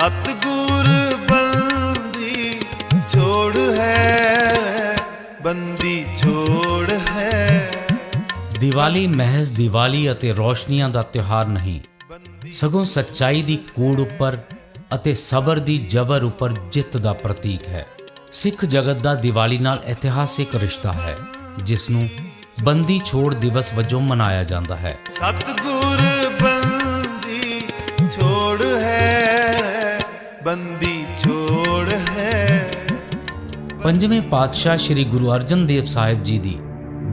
ਸਤਗੁਰ ਬੰਦੀ ਛੋੜ ਹੈ ਬੰਦੀ ਛੋੜ ਹੈ। ਦੀਵਾਲੀ ਮਹਿਜ਼ ਦੀਵਾਲੀ ਅਤੇ ਰੋਸ਼ਨੀਆਂ ਦਾ ਤਿਉਹਾਰ ਨਹੀਂ ਸਗੋਂ ਸੱਚਾਈ ਦੀ ਕੂੜ ਉੱਪਰ ਅਤੇ ਸਬਰ ਦੀ ਜ਼ਬਰ ਉੱਪਰ ਜਿੱਤ ਦਾ ਪ੍ਰਤੀਕ ਹੈ। ਸਿੱਖ ਜਗਤ ਦਾ ਦੀਵਾਲੀ ਨਾਲ ਇਤਿਹਾਸਿਕ ਰਿਸ਼ਤਾ ਹੈ ਜਿਸ ਨੂੰ ਬੰਦੀ ਛੋੜ ਦਿਵਸ ਵਜੋਂ ਮਨਾਇਆ ਜਾਂਦਾ ਹੈ। ਸਤਗੁਰ ਬੰਦੀ ਛੋੜ ਹੈ ਬੰਦੀ ਛੋੜ ਹੈ। ਪੰਜਵੇਂ ਪਾਤਸ਼ਾਹ ਸ੍ਰੀ ਗੁਰੂ ਅਰਜਨ ਦੇਵ ਸਾਹਿਬ ਜੀ ਦੀ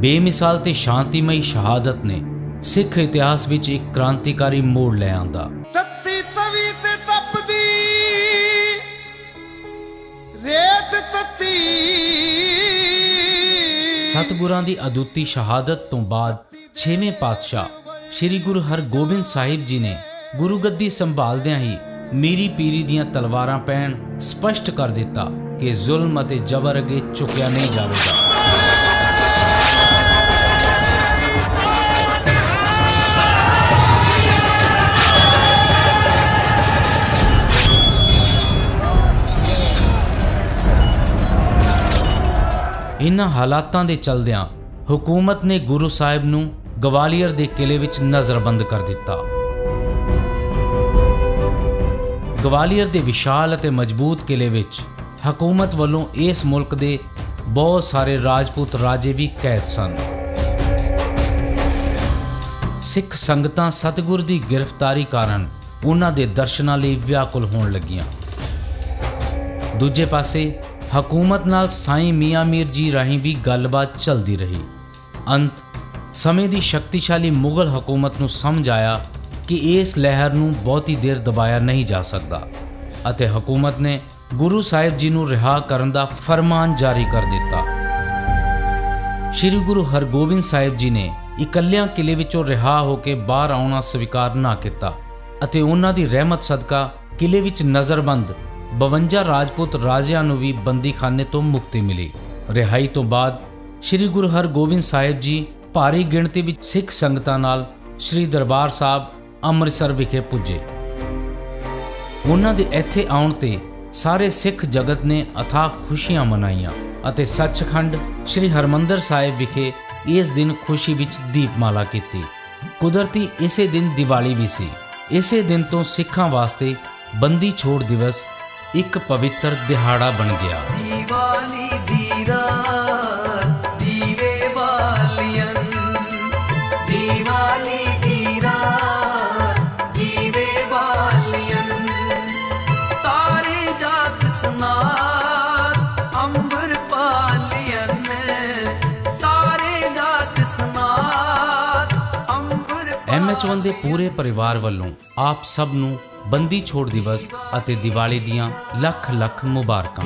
ਬੇਮਿਸਾਲ ਤੇ ਸ਼ਾਂਤੀਮਈ ਸ਼ਹਾਦਤ ਨੇ ਸਿੱਖ ਇਤਿਹਾਸ ਵਿੱਚ ਇੱਕ ਕ੍ਰਾਂਤੀਕਾਰੀ ਮੋੜ ਲੈ ਆਂਦਾ। ਤੱਤੀ ਤਵੀ ਤੇ ਤਪਦੀ ਰੇਤ ਤੱਤੀ। ਸਤਿਗੁਰਾਂ ਦੀ ਅਦੁੱਤੀ ਸ਼ਹਾਦਤ ਤੋਂ ਬਾਅਦ ਛੇਵੇਂ ਪਾਤਸ਼ਾਹ ਸ੍ਰੀ ਗੁਰੂ ਹਰਗੋਬਿੰਦ ਸਾਹਿਬ ਜੀ ਨੇ ਗੁਰੂ ਗੱਦੀ ਸੰਭਾਲਦਿਆਂ ਹੀ ਮੀਰੀ ਪੀਰੀ ਦੀਆਂ ਤਲਵਾਰਾਂ ਪੈਣ ਸਪਸ਼ਟ ਕਰ ਦਿੱਤਾ ਕਿ ਜ਼ੁਲਮ ਅਤੇ ਜ਼ਬਰ ਅੱਗੇ ਝੁਕਿਆ ਨਹੀਂ ਜਾਵੇਗਾ। ਇਨ੍ਹਾਂ ਹਾਲਾਤਾਂ ਦੇ ਚਲਦਿਆਂ ਹਕੂਮਤ ਨੇ ਗੁਰੂ ਸਾਹਿਬ ਨੂੰ ਗਵਾਲੀਅਰ ਦੇ ਕਿਲੇ ਵਿੱਚ ਨਜ਼ਰਬੰਦ ਕਰ ਦਿੱਤਾ। ਗਵਾਲੀਅਰ ਦੇ ਵਿਸ਼ਾਲ ਅਤੇ ਮਜ਼ਬੂਤ ਕਿਲੇ ਵਿੱਚ ਹਕੂਮਤ ਵੱਲੋਂ ਇਸ ਮੁਲਕ ਦੇ ਬਹੁਤ ਸਾਰੇ ਰਾਜਪੂਤ ਰਾਜੇ ਵੀ ਕੈਦ ਸਨ। ਸਿੱਖ ਸੰਗਤਾਂ ਸਤਿਗੁਰ ਦੀ ਗ੍ਰਿਫਤਾਰੀ ਕਾਰਨ ਉਹਨਾਂ ਦੇ ਦਰਸ਼ਨਾਂ ਲਈ ਵਿਆਕੁਲ ਹੋਣ ਲੱਗੀਆਂ। ਦੂਜੇ ਪਾਸੇ, ਹਕੂਮਤ ਨਾਲ ਸਾਈਂ ਮੀਆਂ ਮੀਰ ਜੀ ਰਾਹੀਂ ਵੀ ਗੱਲਬਾਤ ਚੱਲਦੀ ਰਹੀ। ਅੰਤ ਸਮੇਂ ਦੀ ਸ਼ਕਤੀਸ਼ਾਲੀ ਮੁਗਲ ਹਕੂਮਤ ਨੂੰ ਸਮਝ ਆਇਆ ਕਿ ਇਸ ਲਹਿਰ ਨੂੰ ਬਹੁਤੀ ਦੇਰ ਦਬਾਇਆ ਨਹੀਂ ਜਾ ਸਕਦਾ ਅਤੇ ਹਕੂਮਤ ਨੇ ਗੁਰੂ ਸਾਹਿਬ ਜੀ ਨੂੰ ਰਿਹਾ ਕਰਨ ਦਾ ਫਰਮਾਨ ਜਾਰੀ ਕਰ ਦਿੱਤਾ। ਸ੍ਰੀ ਗੁਰੂ ਹਰਗੋਬਿੰਦ ਸਾਹਿਬ ਜੀ ਨੇ ਇਕੱਲਿਆਂ ਕਿਲੇ ਵਿੱਚੋਂ ਰਿਹਾ ਹੋ ਕੇ ਬਾਹਰ ਆਉਣਾ ਸਵੀਕਾਰ ਨਾ ਕੀਤਾ ਅਤੇ ਉਹਨਾਂ ਦੀ ਰਹਿਮਤ ਸਦਕਾ ਕਿਲੇ ਵਿੱਚ ਨਜ਼ਰਬੰਦ 52 ਰਾਜਪੂਤ ਰਾਜਿਆਂ ਨੂੰ ਵੀ ਬੰਦੀਖਾਨੇ ਤੋਂ ਮੁਕਤੀ ਮਿਲੀ। ਰਿਹਾਈ ਤੋਂ ਬਾਅਦ ਸ੍ਰੀ ਗੁਰੂ ਹਰਗੋਬਿੰਦ ਸਾਹਿਬ ਜੀ ਭਾਰੀ ਗਿਣਤੀ ਵਿੱਚ ਸਿੱਖ ਸੰਗਤਾਂ ਨਾਲ ਸ੍ਰੀ ਦਰਬਾਰ ਸਾਹਿਬ ਅੰਮ੍ਰਿਤਸਰ ਵਿਖੇ ਪੁੱਜੇ। ਉਹਨਾਂ ਦੇ ਇੱਥੇ ਆਉਣ ਤੇ ਸਾਰੇ ਸਿੱਖ ਜਗਤ ਨੇ ਅਥਾਹ ਖੁਸ਼ੀਆਂ ਮਨਾਈਆਂ ਅਤੇ ਸੱਚਖੰਡ ਸ੍ਰੀ ਹਰਮੰਦਰ ਸਾਹਿਬ ਵਿਖੇ ਇਸ ਦਿਨ ਖੁਸ਼ੀ ਵਿੱਚ ਦੀਪਮਾਲਾ ਕੀਤੀ। ਕੁਦਰਤੀ ਇਸੇ ਦਿਨ ਦੀਵਾਲੀ ਵੀ ਸੀ। ਇਸੇ ਦਿਨ ਤੋਂ ਸਿੱਖਾਂ ਵਾਸਤੇ ਬੰਦੀ ਛੋੜ ਦਿਵਸ ਇੱਕ ਪਵਿੱਤਰ ਦਿਹਾੜਾ ਬਣ ਗਿਆ। ਅੰਬਰ ਐਮਐਚ1 ਦੇ ਪੂਰੇ ਪਰਿਵਾਰ ਵੱਲੋਂ ਆਪ ਸਭ ਨੂੰ ਬੰਦੀ ਛੋੜ ਦਿਵਸ ਅਤੇ ਦੀਵਾਲੀ ਦੀਆਂ ਲੱਖ ਲੱਖ ਮੁਬਾਰਕਾਂ।